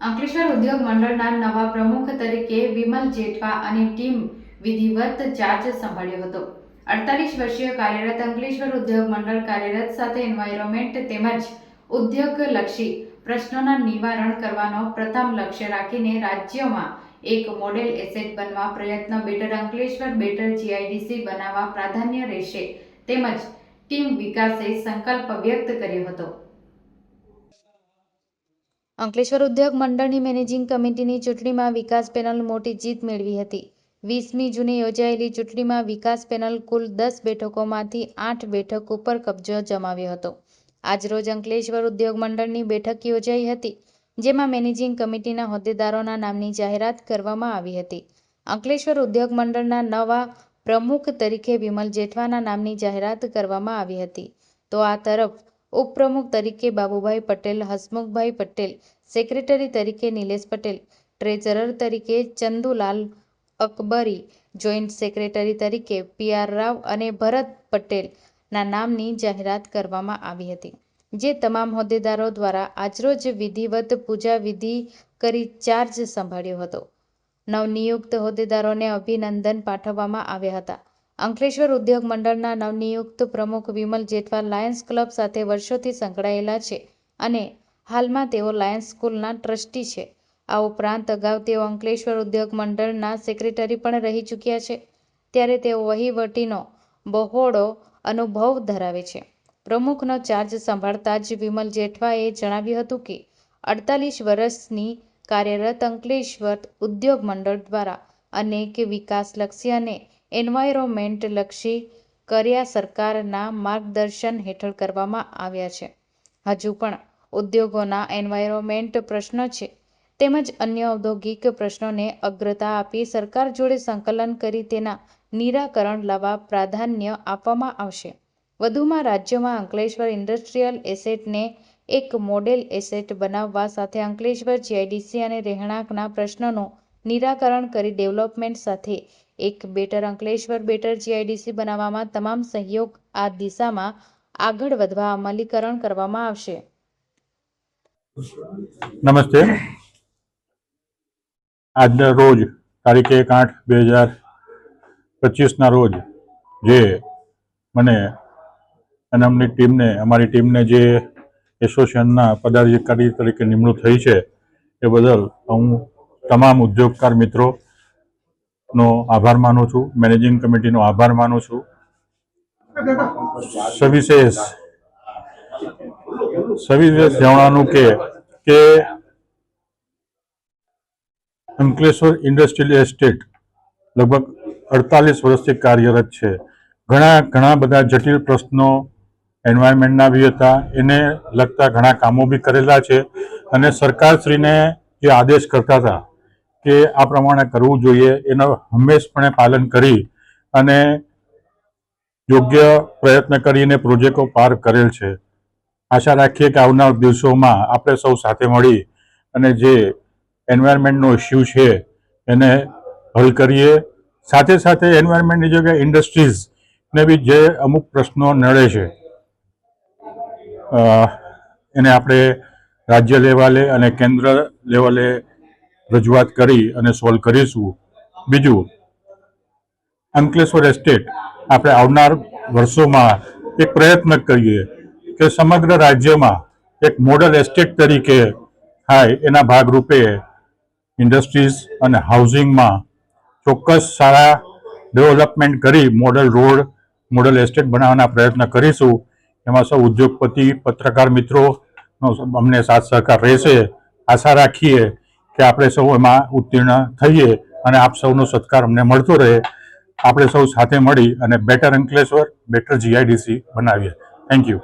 અંકલેશ્વર ઉદ્યોગ મંડળના નવા પ્રમુખ તરીકે વિમલ જેઠવા અને ટીમ વિધિવત ચાર્જ સંભાળ્યો હતો. અડતાલીસ વર્ષીય કાર્યરત અંકલેશ્વર ઉદ્યોગ મંડળ કાર્યરત સાથે એન્વાયરોમેન્ટ તેમજ ઉદ્યોગલક્ષી પ્રશ્નોના નિવારણ કરવાનો પ્રથમ લક્ષ્ય રાખીને રાજ્યમાં એક મોડેલ એસેટ બનવા પ્રયત્ન બેટર અંકલેશ્વર બેટર જીઆઈડીસી બનાવવા પ્રાધાન્ય રહેશે. તેમજ ટીમ વિકાસે સંકલ્પ વ્યક્ત કર્યો હતો. અંકલેશ્વર ઉદ્યોગ મંડળની મેનેજિંગ કમિટીની ચૂંટણીમાં વિકાસ પેનલ મોટી જીત મેળવી હતી. વીસમી જૂને યોજાયેલી ચૂંટણીમાં વિકાસ પેનલ કુલ દસ બેઠકોમાંથી આઠ બેઠક ઉપર કબજો જમાવ્યો હતો. આજરોજ અંકલેશ્વર ઉદ્યોગ મંડળની બેઠક યોજાઈ હતી, જેમાં મેનેજિંગ કમિટીના હોદ્દેદારોના નામની જાહેરાત કરવામાં આવી હતી. અંકલેશ્વર ઉદ્યોગ મંડળના નવા પ્રમુખ તરીકે વિમલ જેઠવાના નામની જાહેરાત કરવામાં આવી હતી. તો આ તરફ ઉપપ્રમુખ તરીકે બાબુભાઈ પટેલ, હસમુખભાઈ પટેલ, સેક્રેટરી તરીકે નિલેશ પટેલ, ટ્રેઝરર તરીકે ચંદુલાલ અકબરી, જોઈન્ટ સેક્રેટરી તરીકે પી આર રાવ અને ભરત પટેલના નામની જાહેરાત કરવામાં આવી હતી, જે તમામ હોદ્દેદારો દ્વારા આજરોજ વિધિવત પૂજા વિધિ કરી ચાર્જ સંભાળ્યો હતો. નવનિયુક્ત હોદ્દેદારોને અભિનંદન પાઠવવામાં આવ્યા હતા. અંકલેશ્વર ઉદ્યોગ મંડળના નવનિયુક્ત પ્રમુખ વિમલ જેઠવા લાયન્સ ક્લબ સાથે વર્ષોથી સંકળાયેલા છે અને હાલમાં તેઓ લાયન્સ સ્કૂલના ટ્રસ્ટી છે. આ ઉપરાંત અગાઉ તેઓ અંકલેશ્વર ઉદ્યોગ મંડળના સેક્રેટરી પણ રહી ચૂક્યા છે. ત્યારે તેઓ વહીવટીનો બહોળો અનુભવ ધરાવે છે. પ્રમુખનો ચાર્જ સંભાળતા જ વિમલ જેઠવાએ જણાવ્યું હતું કે, અડતાલીસ વર્ષની કાર્યરત અંકલેશ્વર ઉદ્યોગ મંડળ દ્વારા અનેક વિકાસલક્ષી અને એન્વાયરોમેન્ટલક્ષી કર્યા સરકારના માર્ગદર્શન હેઠળ કરવામાં આવ્યા છે. હજુ પણ ઉદ્યોગોના એન્વાયરોમેન્ટ પ્રશ્ન છે. તેમજ અન્ય ઔદ્યોગિક પ્રશ્નોને અગ્રતા આપી સરકાર જોડે સંકલન કરી તેના નિરાકરણ લાવવા પ્રાધાન્ય આપવામાં આવશે. વધુમાં રાજ્યમાં અંકલેશ્વર ઇન્ડસ્ટ્રીયલ એસેટને એક મોડેલ એસેટ બનાવવા સાથે અંકલેશ્વર, જીઆઈડીસી અને રહેણાંકના પ્રશ્નોનું નિરાકરણ કરી ડેવલપમેન્ટ સાથે એક બેટર અંકલેશ્વર, બેટર જીઆઈડીસી બનાવવામાં તમામ સહયોગ આ દિશામાં આગળ વધવા અમલીકરણ કરવામાં આવશે. નમસ્તે. આજના રોજ તારીખ એક આઠ બે હજાર પચીસના રોજ જે મને અને અમની ટીમને, અમારી ટીમને જે એસોસિએશનના પદાધિકારી તરીકે નિમણૂક થઈ છે એ બદલ હું તમામ ઉદ્યોગકાર મિત્રોનો આભાર માનું છું. મેનેજિંગ કમિટીનો આભાર માનું છું. સવિશેષ સવિશેષ જણાવવાનું કે કે અંકલેશ્વર ઇન્ડસ્ટ્રીયલ એસ્ટેટ લગભગ અડતાલીસ વર્ષથી કાર્યરત છે. ઘણા ઘણા બધા જટિલ પ્રશ્નો એન્વાયરમેન્ટના બી હતા. એને લગતા ઘણા કામો બી કરેલા છે. અને સરકારશ્રીને જે આદેશ કરતા હતા કે આ પ્રમાણે કરવું જોઈએ, એનો હંમેશપણે પાલન કરી અને યોગ્ય પ્રયત્ન કરીને પ્રોજેક્ટો પાર કરેલ છે. આશા રાખીએ કે આવનાર દિવસોમાં આપણે સૌ સાથે મળી અને જે એન્વાયરમેન્ટનો ઇસ્યુ છે, એને હલ કરીએ. સાથે સાથે એન્વાયરમેન્ટની જગ્યાએ ઇન્ડસ્ટ્રીઝને બી જે અમુક પ્રશ્નો નડે છે એને આપણે રાજ્ય લેવલે અને કેન્દ્ર લેવલે રજૂઆત કરી અને સોલ્વ કરીશું. બીજું, અંકલેશ્વર એસ્ટેટ આપણે આવનાર વર્ષોમાં એક પ્રયત્ન કરીએ કે સમગ્ર રાજ્યમાં એક મોડલ એસ્ટેટ તરીકે થાય એના ભાગરૂપે ઇન્ડસ્ટ્રીઝ અને હાઉસિંગમાં ચોક્કસ સારા ડેવલપમેન્ટ કરી મોડલ રોડ મોડલ એસ્ટેટ બનાવવાના પ્રયત્ન કરીશું. એમાં સૌ ઉદ્યોગપતિ, પત્રકાર મિત્રોનો અમને સાથ સહકાર રહેશે. આશા રાખીએ કે આપણે સૌ એમાં ઉત્તીર્ણ થઈએ અને આપ સૌનો સત્કાર અમને મળતો રહે. આપણે સૌ સાથે મળી અને બેટર અંકલેશ્વર, બેટર જીઆઈડીસી બનાવીએ. Thank you